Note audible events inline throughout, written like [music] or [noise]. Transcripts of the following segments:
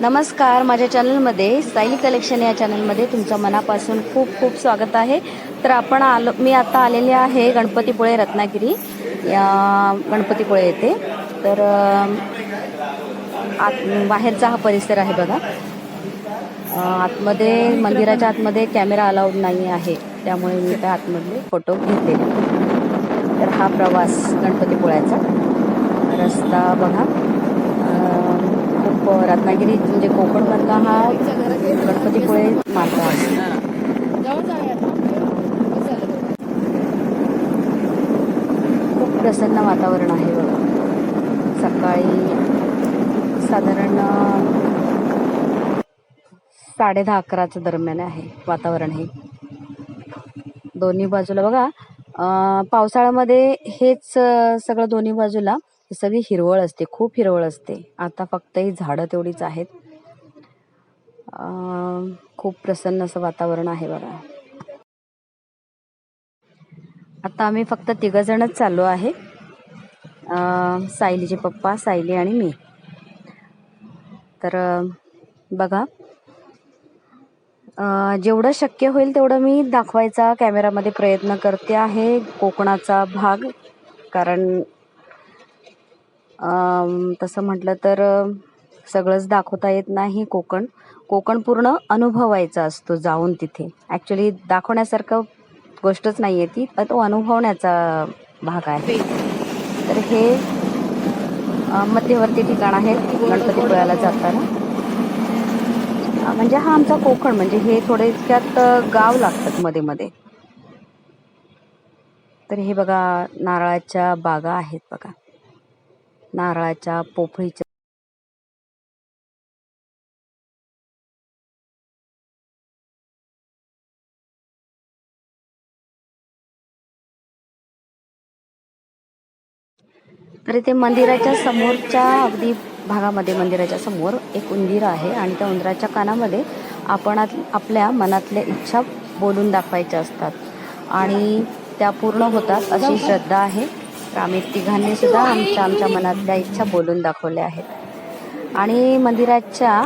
नमस्कार माझ्या चॅनलमध्ये स्टाईल कलेक्शन या चॅनलमध्ये तुमचं मनापासून खूप खूप स्वागत आहे. तर आपण आलो मी आता आलेले आहे गणपतीपुळे रत्नागिरी. या गणपतीपुळे येथे. तर आत बाहेरचा हा परिसर आहे बघा. आतमध्ये मंदिराच्या आतमध्ये कॅमेरा अलाउड नाही आहे. त्यामुळे मी त्या आतमधले फोटो घेतलेले तर हा प्रवास गणपतीपुळ्याचा रस्ता बघा. रत्नागिरी म्हणजे कोकणमधला हा गणपतीपुळे मार्ग आहे. खूप प्रसन्न वातावरण आहे बघा. सकाळी साधारण साडे दहा अकराच्या दरम्यान आहे वातावरण हे. दोन्ही बाजूला बघा पावसाळ्यामध्ये हेच सगळं दोन्ही बाजूला सगळी हिरवळ असते खूप हिरवळ असते. आता फक्त ही झाडं तेवढीच आहेत. खूप प्रसन्न असं वातावरण आहे बघा. आता आम्ही फक्त तिघंजणच चाललो आहे. सायलीचे पप्पा सायली आणि मी. तर बघा. जेवढं शक्य होईल तेवढं मी दाखवायचा कॅमेरामध्ये प्रयत्न करते आहे कोकणाचा भाग. कारण तसं म्हटलं तर सगळंच दाखवता येत नाही कोकण. कोकण पूर्ण अनुभवायचा असतो जाऊन तिथे. ॲक्च्युली दाखवण्यासारखं गोष्टच नाही आहे ती तर तो अनुभवण्याचा भाग आहे. तर हे मध्यवर्ती ठिकाण आहे गणपतीपुळ्याला जाताना. म्हणजे हा आमचा कोकण म्हणजे हे थोडे इतक्यात गाव लागतात मध्ये मध्ये. तर हे बघा नारळाच्या बागा आहेत बघा. नारळाच्या पोफळीच्या तर इथे मंदिराच्या समोरच्या अगदी भागामध्ये मंदिराच्या समोर एक उंदीर आहे आणि त्या उंदराच्या कानामध्ये आपण आपल्या मनातल्या इच्छा बोलून दाखवायच्या असतात. आणि त्या पूर्ण होतात अशी श्रद्धा आहे. तर आम्ही तिघांनी सुद्धा आमच्या आमच्या मनातल्या इच्छा बोलून दाखवल्या आहेत. आणि मंदिराच्या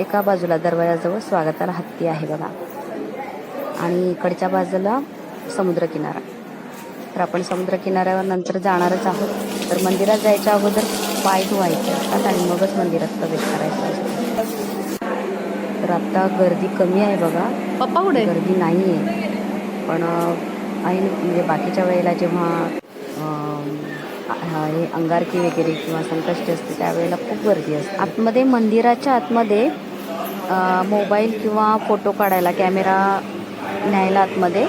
एका बाजूला दरवाजाजवळ स्वागताला हत्ती आहे बघा. आणि इकडच्या बाजूला समुद्रकिनारा. तर आपण समुद्रकिनाऱ्यावर नंतर जाणारच आहोत. तर मंदिरात जायच्या अगोदर पाय धुवायचे असतात आणि मगच मंदिरात प्रवेश करायचा असतो. तर आता गर्दी कमी आहे बघा. पप्पा गर्दी नाही आहे पण ऐन म्हणजे बाकीच्या वेळेला जेव्हा हे अंगारकी वगैरे किंवा संकष्टी असते त्यावेळेला खूप गर्दी असते. आतमध्ये मंदिराच्या आतमध्ये मोबाईल किंवा फोटो काढायला कॅमेरा न्यायला आतमध्ये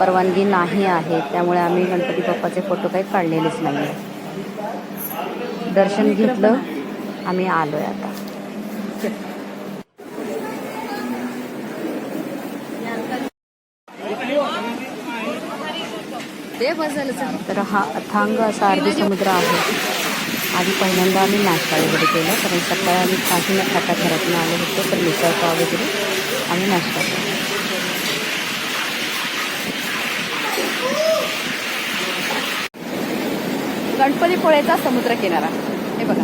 परवानगी नाही आहे. त्यामुळे आम्ही गणपती बाप्पाचे फोटो काही काढलेलेच नाही दर्शन घेतलं आम्ही आलो आहे आता ते बसायला सांग तर हा अथांग असा अरबी समुद्र आहे. आधी पहिल्यांदा आम्ही नाश्ता वगैरे केला कारण सकाळी आम्ही काही न खाता घरातून आलो होतो तर मिसळ पाव वगैरे आम्ही नाश्ता केला. गणपतीपुळेचा समुद्र किनारा. हे बघा.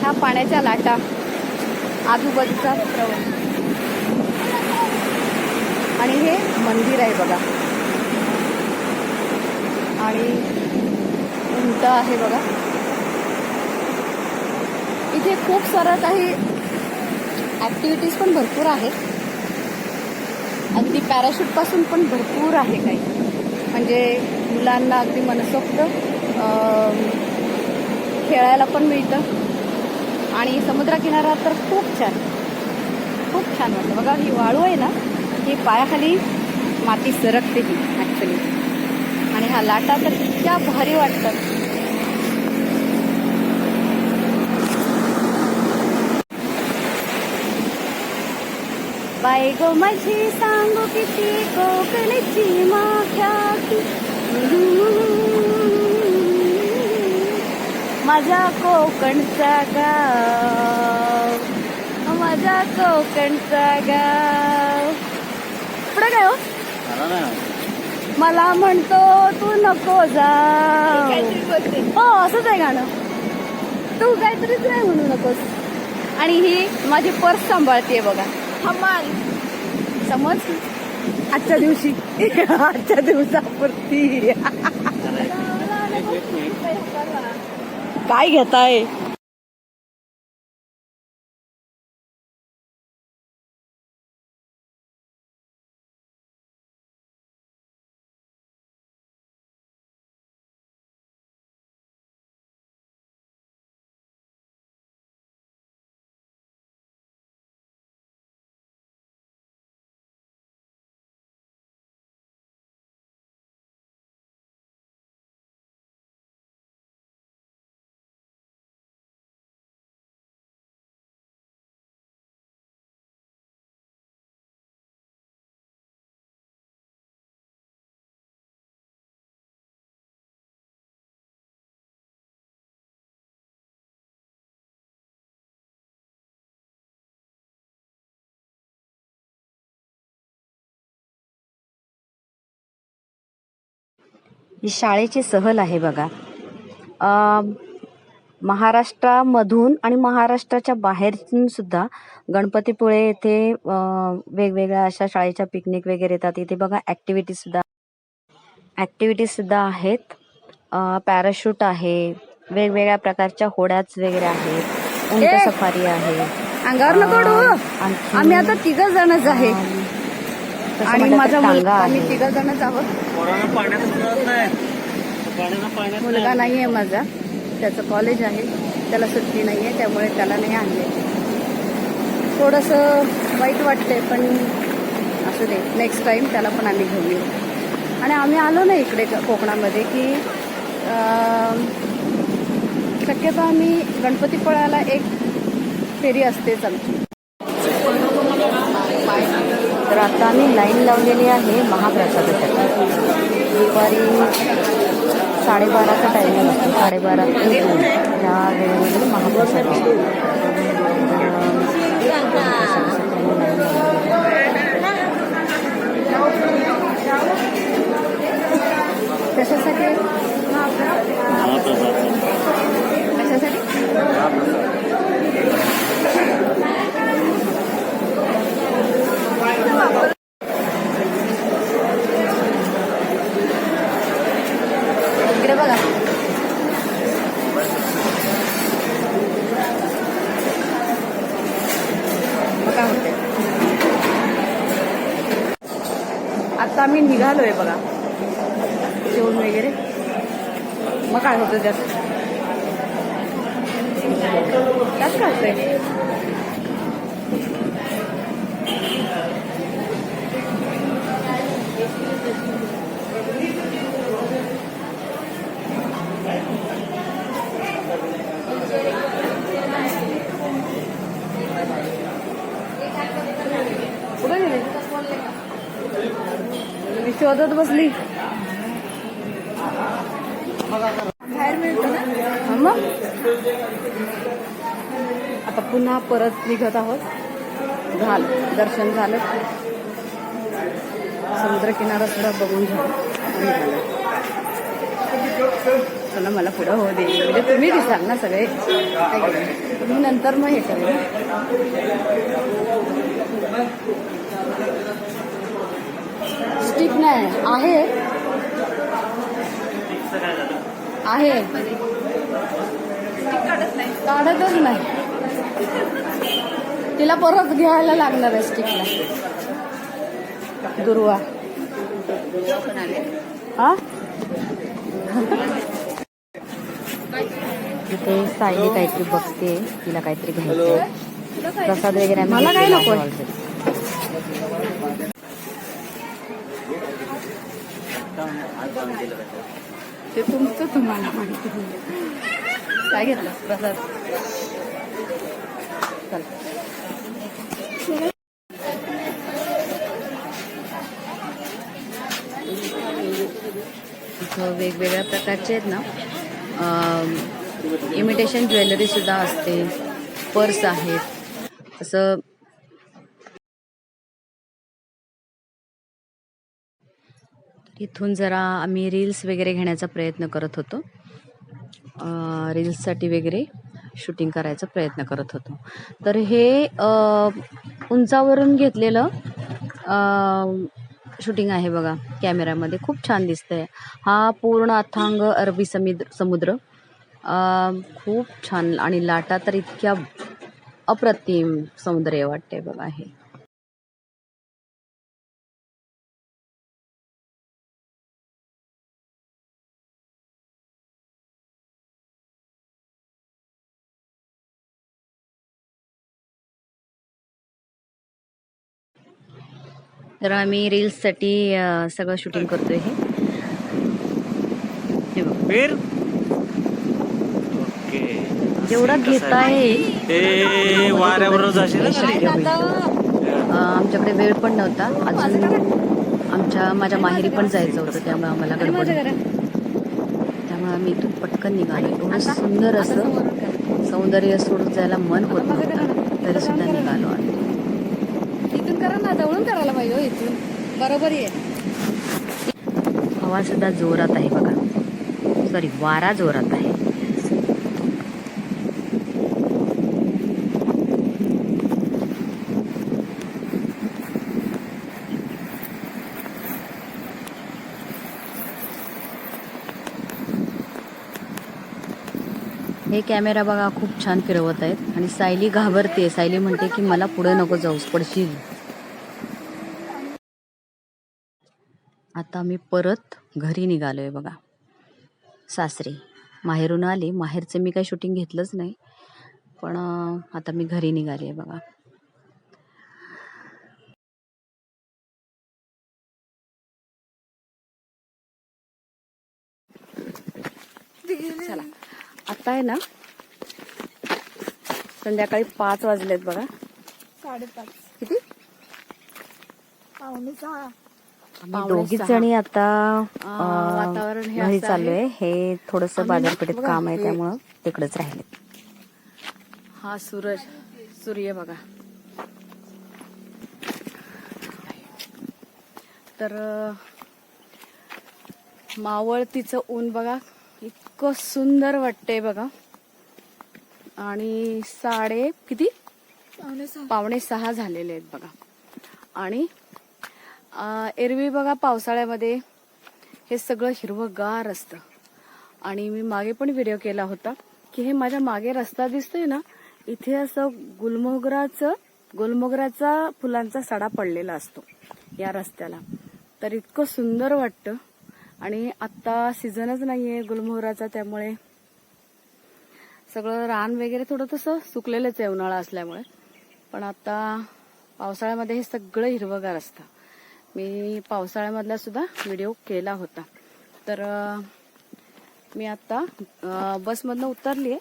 ह्या पाण्याच्या लाटा आजूबाजूचा प्रवास. आणि हे मंदिर आहे बघा. आणि उंट आहे बघा. इथे खूप सारा काही ॲक्टिव्हिटीज पण भरपूर आहेत. अगदी पॅराशूटपासून पण भरपूर आहे काही. म्हणजे मुलांना अगदी मनसोक्त खेळायला पण मिळतं. आणि समुद्रकिनारा तर खूप छान. खूप छान वाटतं. बघा ही वाळू आहे ना ही पायाखाली माती सरकते ही ॲक्च्युली आणि हा लाटा तर इतक्या भारी वाटतात बाय गो माझी सांगू किती कोकणची माख्याती माझा कोकणचा गाव माझा कोकणचा गाव. मला म्हणतो तू नको जा हो असंच आहे गाणं. तू काहीतरीच नाही म्हणू नकोस. आणि ही माझी पर्स सांभाळते बघा. हमाल. समज? आजच्या दिवशी. आजच्या दिवसापुरती. [laughs] काय घेताय? ही शाळेची सहल आहे बघा. महाराष्ट्रामधून आणि महाराष्ट्राच्या बाहेरून सुद्धा गणपतीपुळे येथे वेगवेगळ्या अशा शाळेच्या पिकनिक वगैरे येतात. इथे बघा ऍक्टिव्हिटी सुद्धा ऍक्टिव्हिटी सुद्धा आहेत. पॅराशूट आहे. वेगवेगळ्या प्रकारच्या होड्याच वगैरे आहेत. उंट! सफारी आहे. अंगावर आम्ही आता तिघ जणच आहे आणि माझा मुलगा आम्ही. तिघ जणच आहोत. मुलगा नाही आहे माझा. त्याचं कॉलेज आहे. त्याला सुट्टी नाही आहे त्यामुळे त्याला नाही आणले. थोडंसं वाईट वाटतंय पण असू दे. नेक्स्ट टाईम त्याला पण आम्ही घेऊन येऊ. आणि आम्ही आलो ना इकडे कोकणामध्ये की अं, शक्यतो आम्ही गणपतीपुळ्याला एक फेरी असतेच आमची तर आता आम्ही लाईन लावलेली आहे महाप्रसादासाठी. दुपारी साडेबाराचा टायमिंग असतो साडेबारा ते दोन या वेळेमध्ये महाप्रसाद असतो. कशासाठी? कशासाठी? इकडे बघा. काय म्हणते आता आम्ही निघालोय बघा. जेवण वगैरे. मग काय होतं जास्त काय करतंय कुठे गेले मी शोधत बसली. बाहेर मिळतं ना? मग? आता पुन्हा परत निघत आहोत. झालं. दर्शन झालं. समुद्रकिनारा सुद्धा बघून झालं. चला मला पुढं हो दे. म्हणजे तुम्ही दिसाल ना सगळे? तुम्ही नंतर मग हे करेल स्टिक नाही. आहे. आहे. काढतच नाही. तिला परत घ्यायला लागणार आहे स्टिकला दुर्वा. हा? इथे सायली काहीतरी बघते. तिला काहीतरी घ्यायचंय. प्रसाद वगैरे मला काय घेतलेला ते तुमचं तुम्हाला माहिती काय घेतलं? प्रसाद. चल. इथं वेगवेगळ्या प्रकारचे आहेत ना. इमिटेशन ज्वेलरी सुद्धा असते. पर्स आहेत. तसं इथून जरा आम्ही रील्स वगैरे घेण्याचा प्रयत्न करत होतो. रील्ससाठी वगैरे शूटिंग करायचा प्रयत्न करत होतो. तर हे उंचावरून घेतलेलं शूटिंग आहे बघा कॅमेऱ्यामध्ये खूप छान दिसतंय. हा पूर्ण अथांग अरबी समुद्र. समुद्र खूप छान. आणि लाटा तर इतक्या अप्रतिम सौंदर्य वाटते बघा हे. तर आम्ही रील्ससाठी सगळं शूटिंग करतोय हे. हे बघ. फिर? ओके. जेवढं घेता अ, आमच्याकडे वेळ पण नव्हता. अजून आमच्या माझ्या माहेरी पण जायचं होतं त्यामुळे आम्हाला गडबड. त्यामुळे आम्ही इथून पटकन निघालो. एवढं सुंदर असं सौंदर्य सोडून जायला मन होत नव्हतं. तरी सुद्धा निघालो आम्ही. इथून करा ना जवळून करायला पाहिजे हो इथून. बरोबर आहे. हवा सुद्धा जोरात आहे बघा. सॉरी वारा जोरात आहे. हे कॅमेरा बघा खूप छान फिरवत आहेत. आणि सायली घाबरते सायली म्हणते की मला पुढे नको जाऊस पडशील. आता मी परत घरी निघालोय बघा. सासरी. माहेरून आले. माहेरचं मी काही शूटिंग घेतलंच नाही. पण आता मी घरी निघाली आहे बघा. चला. आता आहे ना संध्याकाळी पाच वाजलेत बघा. साडेपाच. किती? पावणे सहा आम्ही दोघीच. जणी आता वातावरण हे घरी असं चाललोय हे थोडस बाजारपेठेत काम आहे हे- त्यामुळं तिकडेच राहिले. हा सूरज. सूर्य बघा. तर मावळतीचं ऊन बघा. इतकं सुंदर वाटतंय बघा. आणि साडे किती? पावणे सहा झालेले आहेत बघा. आणि एरवी बघा पावसाळ्यामध्ये हे सगळं हिरवंगार असतं. आणि मी मागे पण व्हिडिओ केला होता की हे माझ्या मागे रस्ता दिसतोय ना इथे असं गुलमोगराचं गुलमोगराचा फुलांचा सडा पडलेला असतो या रस्त्याला. तर इतकं सुंदर वाटतं. आणि आता सीझनच नाहीये गुलमोहराचा त्यामुळे सगळं रान वगैरे थोडं तसं सुकलेलंच आहे उन्हाळा असल्यामुळे. पण आता पावसाळ्यामध्ये हे सगळं हिरवंगार असतं. मी पावसाळ्यामधला सुद्धा व्हिडिओ केला होता. तर मी आता बसमधनं उतरली आहे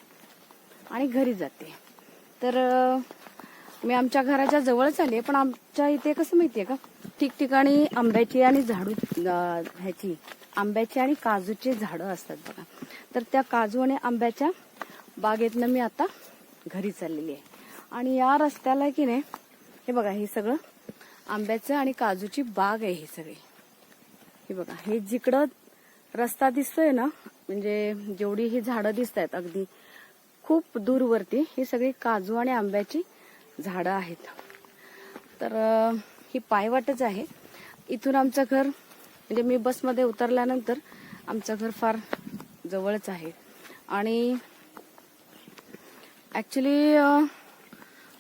आणि घरी जाते. तर मी आमच्या घराच्या जवळच आली आहे पण आमच्या इथे कसं माहितीये का? ठिकठिकाणी आंब्याची आणि झाडू ह्याची आंब्याची आणि काजूची झाडं असतात बघा. तर त्या काजू आणि आंब्याच्या बागेतनं मी आता घरी चाललेली आहे आणि या रस्त्याला की नाही हे बघा हे सगळं आंब्याचं आणि काजूची बाग आहे ही सगळी. हे बघा हे जिकडं रस्ता दिसतोय ना म्हणजे जेवढी ही झाडं दिसत आहेत अगदी खूप दूरवरती ही सगळी काजू आणि आंब्याची झाडं आहेत. तर ही पायवाटच आहे. इथून आमचं घर म्हणजे मी बसमध्ये उतरल्यानंतर आमचं घर फार जवळच आहे. आणि ऍक्च्युली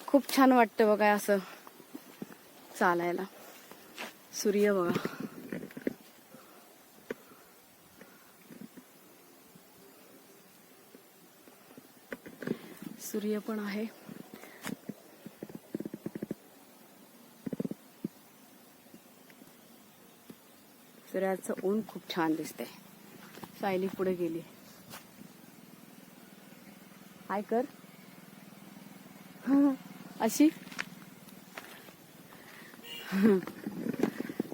खूप छान वाटतं बघा असं. चालायला. सूर्य बघा. सूर्य पण आहे. सूर्याचं ऊन खूप छान दिसतंय. सायली पुढे गेली. हाय कर. अशी? Hmm. [laughs]